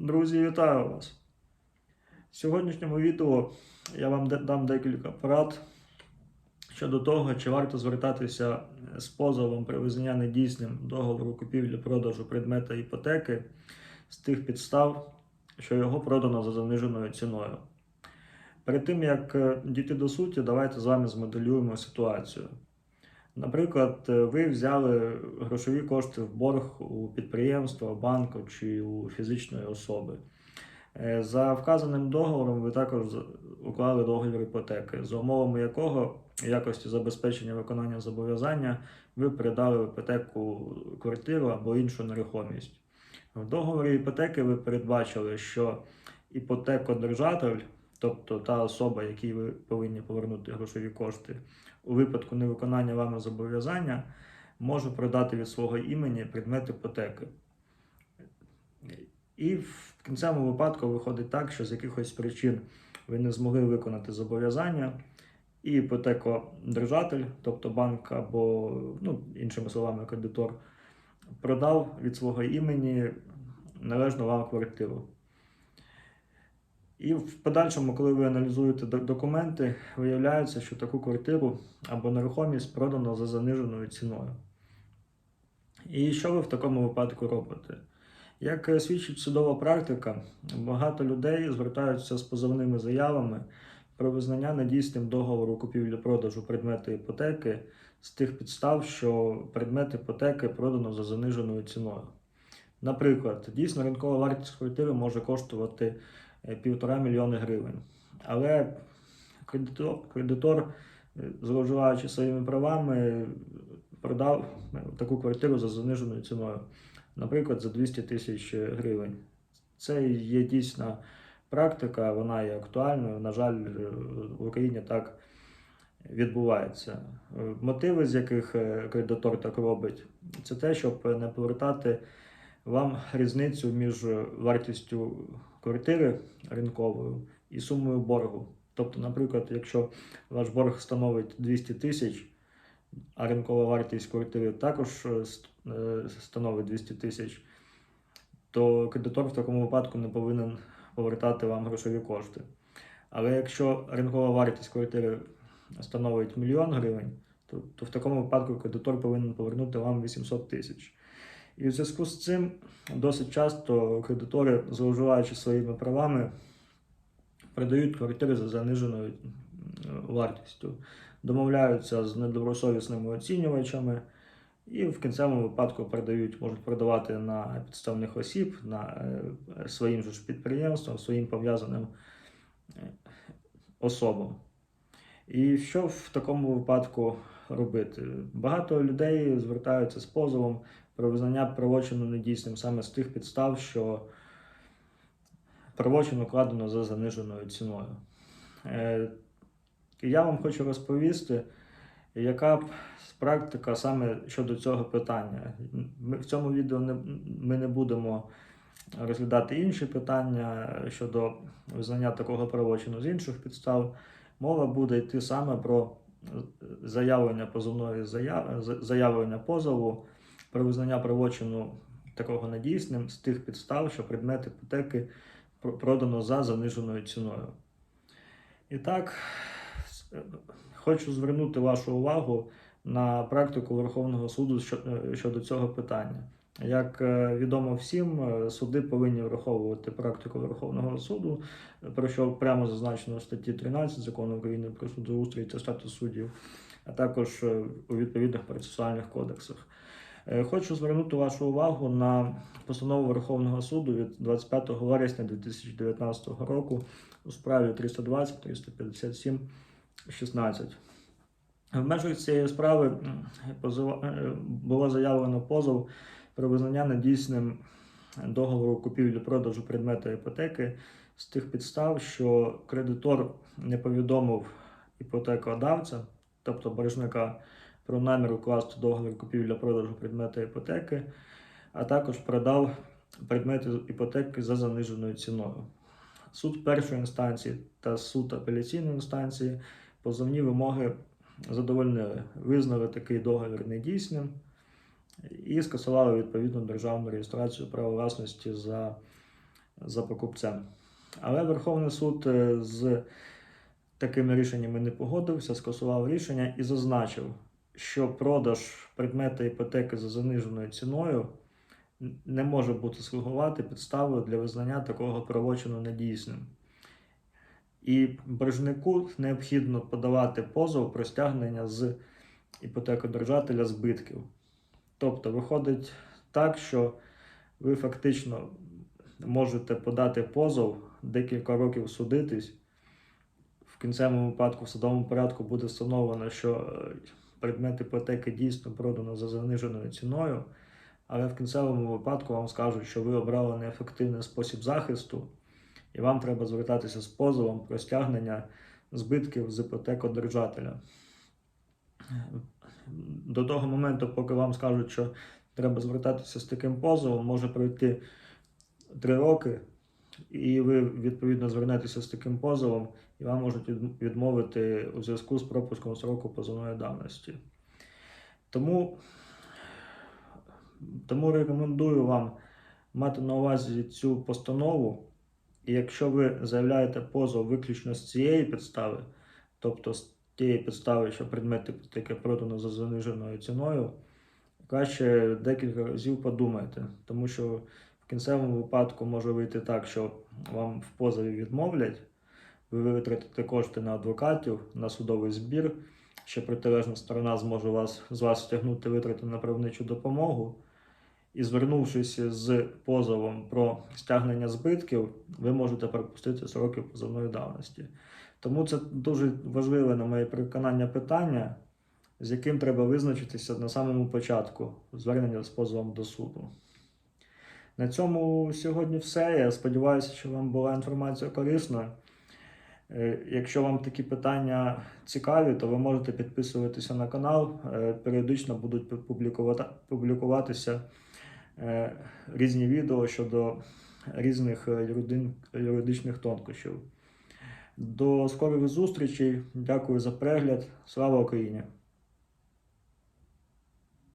Друзі, вітаю вас! В сьогоднішньому відео я вам дам декілька порад щодо того, чи варто звертатися з позовом при визнання недійсним договору купівлі-продажу предмета іпотеки з тих підстав, що його продано за заниженою ціною. Перед тим як е, дійти до суті, давайте з вами змоделюємо ситуацію. Наприклад, е, ви взяли грошові кошти в борг у підприємства, банку чи у фізичної особи. Е, За вказаним договором ви також уклали договір іпотеки, за умовами якого якості забезпечення виконання зобов'язання ви передали в іпотеку квартиру або іншу нерухомість. В договорі іпотеки ви передбачили, що іпотекодержатель, тобто та особа, якій ви повинні повернути грошові кошти, у випадку невиконання вами зобов'язання може продати від свого імені предмет іпотеки. І в кінцевому випадку виходить так, що з якихось причин ви не змогли виконати зобов'язання, і іпотекодержатель, тобто банк або, ну, іншими словами, кредитор, продав від свого імені належну вам квартиру. І в подальшому, коли ви аналізуєте документи, виявляється, що таку квартиру або нерухомість продано за заниженою ціною. І що ви в такому випадку робите? Як свідчить судова практика, багато людей звертаються з позовними заявами про визнання недійсним договору купівлі-продажу предмету іпотеки з тих підстав, що предмет іпотеки продано за заниженою ціною. Наприклад, дійсно ринкова вартість квартири може коштувати е, півтора мільйони гривень. Але кредитор, кредитор е, зловживаючи своїми правами, продав е, таку квартиру за заниженою ціною, наприклад, за 200 тисяч гривень. Це є дійсна практика, вона є актуальною. На жаль, е, в Україні так відбувається. Е, Мотиви, з яких е, кредитор так робить, це те, щоб не повертати вам різницю між вартістю квартири ринковою і сумою боргу. Тобто, наприклад, якщо ваш борг становить 200 тисяч, а ринкова вартість квартири також е, е, становить 200 тисяч, то кредитор в такому випадку не повинен повертати вам грошові кошти. Але якщо ринкова вартість квартири становить мільйон гривень, то, то в такому випадку кредитор повинен повернути вам 800 тисяч. І в зв'язку з цим досить часто кредитори, зловживаючи своїми правами, продають квартири за заниженою вартістю, домовляються з недобросовісними оцінювачами і в кінцевому випадку продають, можуть продавати на підставних осіб, на е, своїм же підприємствам, своїм пов'язаним е, особам. І що в такому випадку робити? Багато людей звертаються з позовом про визнання правочину недійсним саме з тих підстав, що правочин укладено за заниженою ціною. Е, Я вам хочу розповісти, яка практика саме щодо цього питання. В цьому відео ми не будемо розглядати інші питання щодо визнання такого правочину з інших підстав. Мова буде йти саме про заявлення позовної заявлення позову про визнання правочину такого недійсним з тих підстав, що предмет іпотеки продано за заниженою ціною. І так, е, хочу звернути вашу увагу на практику Верховного суду е, щодо цього питання. Як е, відомо всім, суди повинні враховувати практику Верховного суду, про що прямо зазначено в статті 13 закону України про судоустрій та статус суддів, а також у відповідних процесуальних кодексах. Е, Хочу звернути вашу увагу на постанову Верховного суду від 25 вересня 2019 року у справі 320 357 16. В межах цієї справи е, було заявлено позов про визнання недійсним договору купівлі-продажу предмета іпотеки з тих підстав, що кредитор не повідомив іпотекодавця, тобто боржника, про намір укласти договір купівля-продажу предмета іпотеки, а також продав предмети іпотеки за заниженою ціною. Суд першої інстанції та суд апеляційної інстанції позовні вимоги задовольнили, визнали такий договір недійсним і скасували відповідну державну реєстрацію права власності за за покупцем. Але Верховний суд е, з такими рішеннями не погодився, скасував рішення і зазначив, що продаж предмета іпотеки за заниженою ціною не може бути слугувати підставою для визнання такого правочину недійсним. І боржнику необхідно подавати позов про стягнення з іпотекодержателя збитків. Тобто виходить так, що ви фактично можете подати позов, декілька років судитись. В кінцевому випадку в судовому порядку буде встановлено, що е, предмет іпотеки дійсно продано за заниженою ціною, але в кінцевому випадку вам скажуть, що ви обрали неефективний спосіб захисту, і вам треба звертатися з позовом про стягнення збитків з іпотекодержателя. До того моменту, поки вам скажуть, що треба звертатися з таким позовом, може пройти три роки, і ви відповідно звернетеся з таким позовом, і вам можуть відмовити у зв'язку з пропуском сроку позовної давності. Тому, тому рекомендую вам мати на увазі цю постанову. І якщо ви заявляєте позов виключно з цієї підстави, тобто з тієї підстави, що предмет іпотеки продано за заниженою ціною, краще декілька разів подумайте, тому що кінцевому випадку може вийти так, що вам в позові відмовлять, ви витратите кошти на адвокатів, на судовий збір, ще протилежна сторона зможе вас, з вас стягнути витрати на правничу допомогу. І звернувшись з позовом про стягнення збитків, ви можете пропустити сроки позовної давності. Тому це дуже важливе, на моє переконання, питання, з яким треба визначитися на самому початку звернення з позовом до суду. На цьому сьогодні все. Я сподіваюся, що вам була інформація корисна. Е, Якщо вам такі питання цікаві, то ви можете підписуватися на канал. Е, Періодично будуть публікувати- публікуватися е, різні відео щодо різних юридичних тонкощів. До скорих зустрічей. Дякую за перегляд. Слава Україні!